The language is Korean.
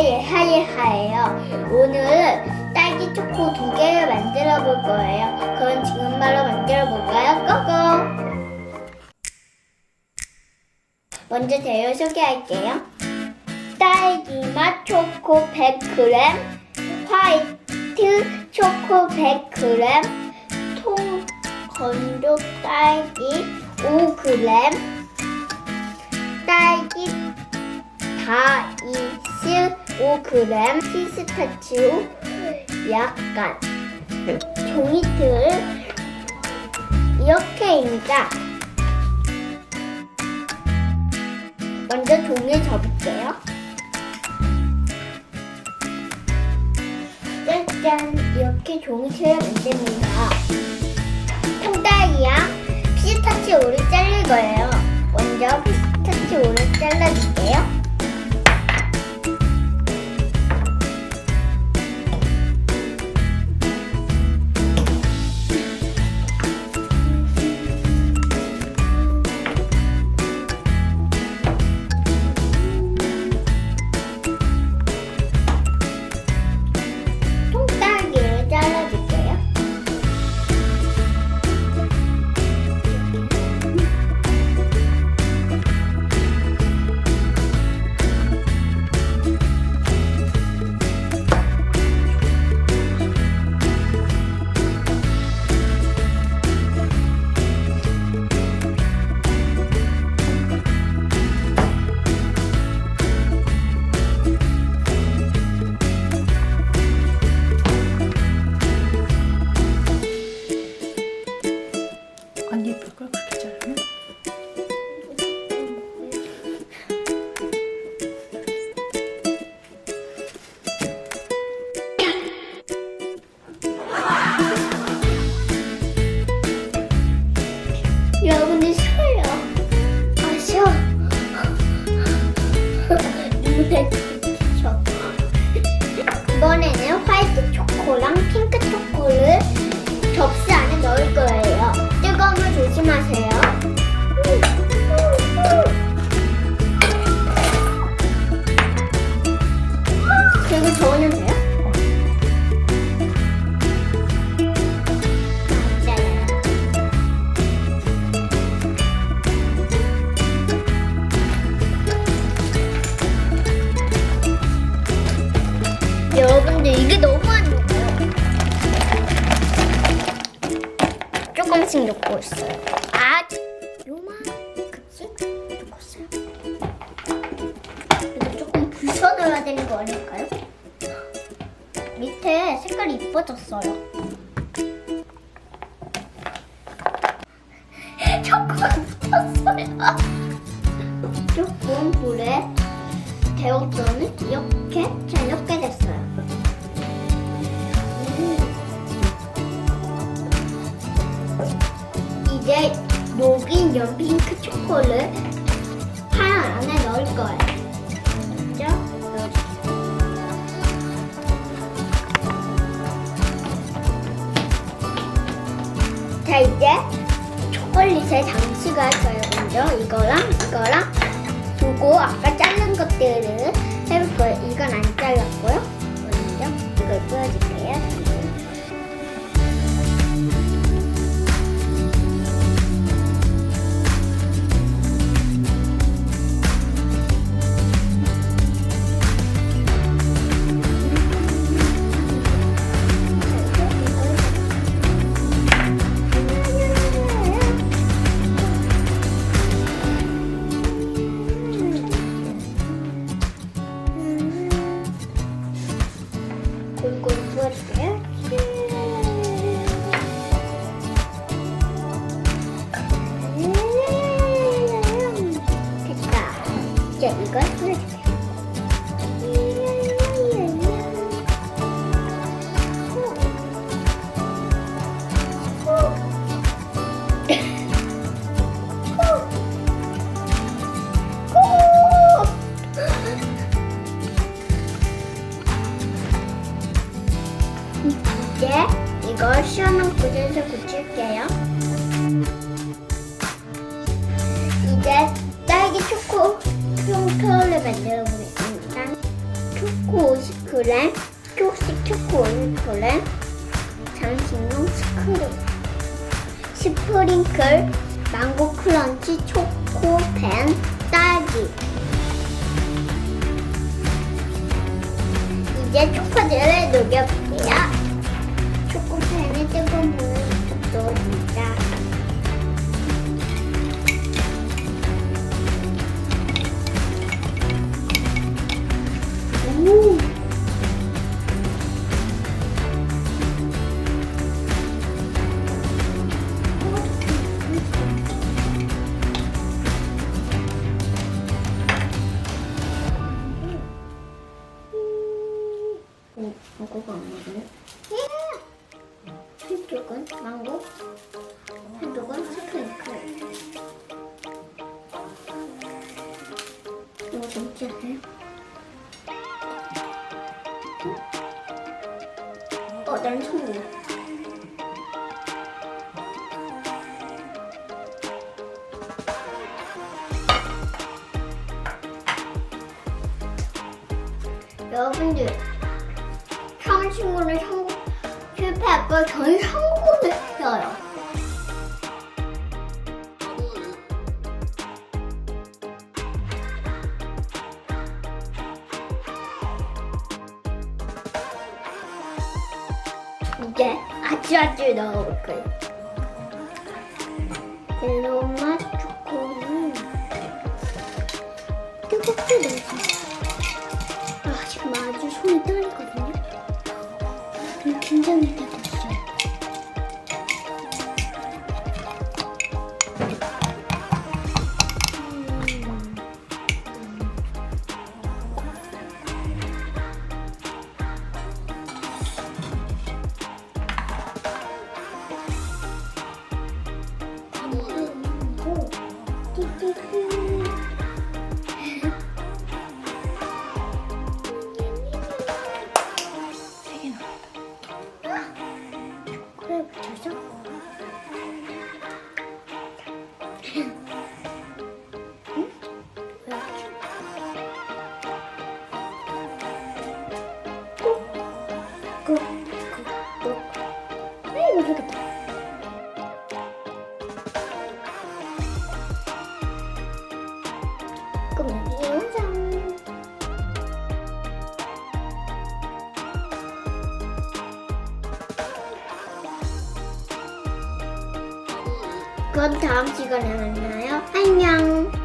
예하예하예요. 오늘은 딸기 초코 두 개를 만들어 볼 거예요. 그럼 지금 바로 만들어 볼까요? 고고! 먼저 재료 소개할게요. 딸기 맛 초코 100g, 화이트 초코 100g, 통 건조 딸기 5g, 5g, 피스타치오 약간, 종이틀 이렇게입니다. 먼저 종이를 접을게요. 짠짠 이렇게 종이틀을 만듭니다. 통딸기랑 피스타치오를 자를 거예요. 먼저 피스타치오를 잘라줄게요. 핑크 녹고 있어요. 아, 요만 그치? 녹았어요. 이거 조금 부숴줘야 되는 거 아닐까요? 밑에 색깔이 이뻐졌어요. 초코가 붙었어요. 조금 불에 데웠더니 이렇게 잘 녹게 됐어요. 이제 녹인 연핑크 초코를 판 안에 넣을 거예요. 먼저. 자 이제 초콜릿에 장식을 할 거예요. 먼저 이거랑 이거랑 두고 아까 자른 것들을 해볼 거예요. 이건 안 잘랐고요. 먼저 이걸 뿌려줄게요. 이제 이걸 뿌려줄게요. 이제 이걸 시원한 굿에서 굳힐게요. 만들어 보겠습니다. 초코 50g, 초식 초코 50g, 장식용 스크류, 스프링클, 망고 크런치 초코 펜, 딸기. 이제 초코들을 녹여 오! 오, 망고가 안 맞네. 한쪽은 망고, 한쪽은 스프링클. 어, 난 성공. 여러분들, 친구를 성공, 실패할 걸 저는 성공을 했어요. 이제 아주 아 이, 모르겠다. 그럼 여기 완성. 그건 다음 시간에 만나요. 안녕.